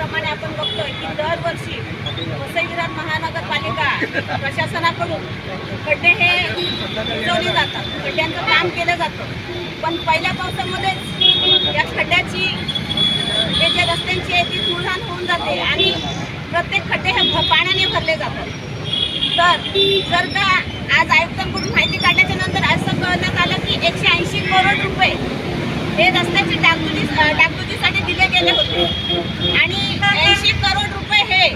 प्रमाणे आपण बघतोय की दरवर्षी वसई विरार महानगरपालिका प्रशासनाकडून खड्डे हे बुजवले जातात. खड्ड्यांचं काम केलं जातं. पण पहिल्या पावसामध्येच या खड्ड्याची हे जे रस्त्यांची आहे ती धुळधाण होऊन जाते आणि प्रत्येक खड्डे हे पाण्याने भरले जातात. तर जर का आज आयुक्तांकडून माहिती काढल्याच्या नंतर असं कळण्यात आलं की एकशे ऐंशी करोड रुपये हे रस्त्याची डागडुजी अं, डागडुजीसाठी दिले गेले होते आणि ऐंशी करोड रुपये हे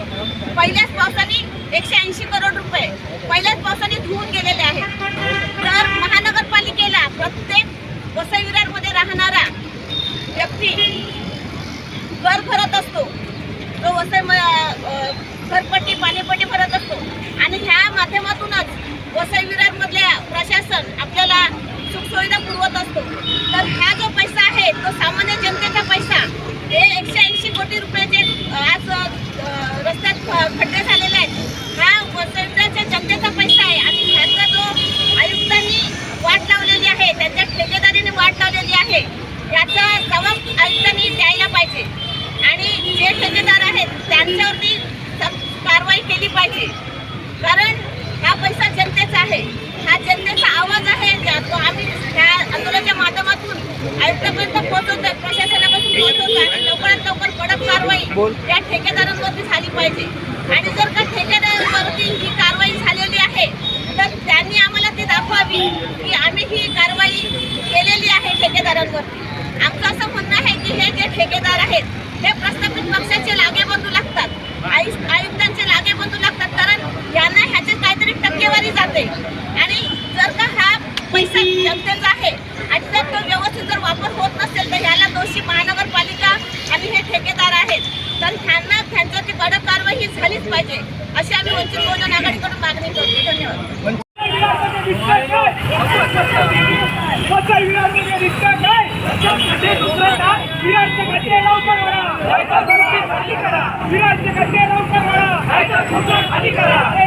पहिल्याच पावसाने एकशे ऐंशी करोड रुपये पहिल्याच पावसाने धुवून गेलेले आहेत तर महानगरपालिकेला प्रत्येक वसई विरारमध्ये राहणारा व्यक्ती कर भरत असतो तो घरपट्टी पाणीपट्टी भरत असतो. आणि ह्या माध्यमातूनच वसई विरारमधल्या प्रशासन आपल्याला सुखसुविधा पुरवत असतो. तर हा जो पैसा आहे तो सामान्य जनतेचा पैसा हे एकशे ऐंशी कोटी रुपयाचे आज अं, रस्त्यात ख- खड्डे झालेले आहेत हा वसई विरारच्या जनतेचा पैसा आहे आणि ह्याचा जो आयुक्तांनी वाट लावलेली आहे त्यांच्या ठेकेदारीने वाट लावलेली आहे याचा जबाब आयुक्तांनी द्यायला पाहिजे आणि जे ठेकेदार आहेत त्यांच्यावरती सक्त कारवाई केली पाहिजे कारण हा पैसा जनतेचा आहे हा जनतेचा आवाज आहे ज्या- तो आम्ही ह्या आंदोलनाच्या माध्यमातून आयुक्तापर्यंत पोहोचवतोय प्रशासनापासून पोहोचवतोय आणि लवकरात लवकर कडक कारवाई त्या ठेकेदारांवरती झाली पाहिजे. आणि जर का ठेकेदारांवरती ही कारवाई झालेली आहे तर त्यांनी आम्हाला ती दाखवावी की आम्ही ही कारवाई केलेली आहे ठेकेदारांवरती. आमचं असं म्हणणं आहे की हे जे ठेकेदार आहेत हे प्रस्थापित पक्षाचे लागेबंधू लागतात. आयुष आयुक्तांचे लागेबंधू लागतात कारण यांना ह्याची काहीतरी टक्केवारी जाते. आणि जर का हा पैसा जनतेचा आहे आणि जर तो व्यवस्थित जर वापर होत नसेल तर ह्याला दोषी महानगरपालिका आणि हे ठेकेदार आहेत तर ह्यांना त्यांच्यावरती कडक कारवाई ही झालीच पाहिजे अशी आम्ही वंचित बहुजन आघाडीकडून मागणी करतो. धन्यवाद. भरल्याच पाहिजे पंचायत करा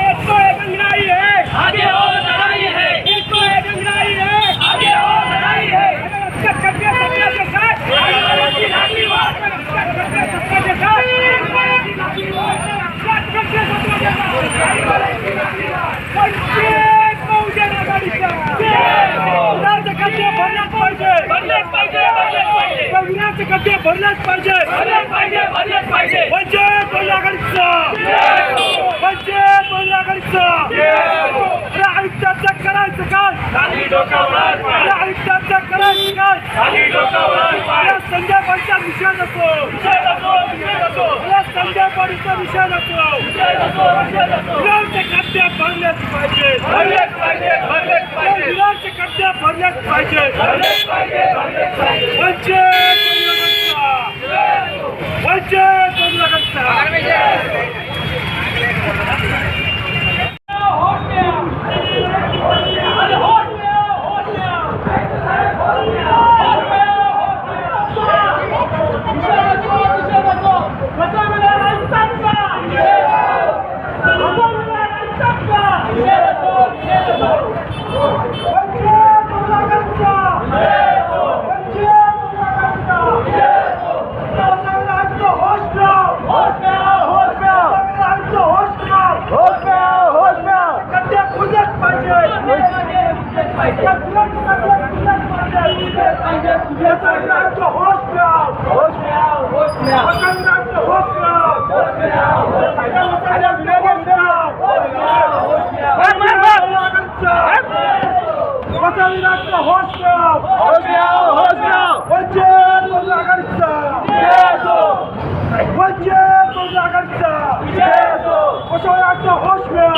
आघाडीचा पंचायत बोल आघाडीचा अरे आयुक्ताचं करायचं काय? अरे करायचं काय? संजय पाडीचा विषय नको. संजय पाडीचा विषय नको. विरारचे खाद्य भरलेच पाहिजे. Sanchez, Sanchez, Sanchez, Sanchez, Sanchez, Sanchez, Sanchez, Sanchez, Sanchez, Sanchez, Sanchez, Sanchez, भरलेच पाहिजे पंचायत पंचायत होश में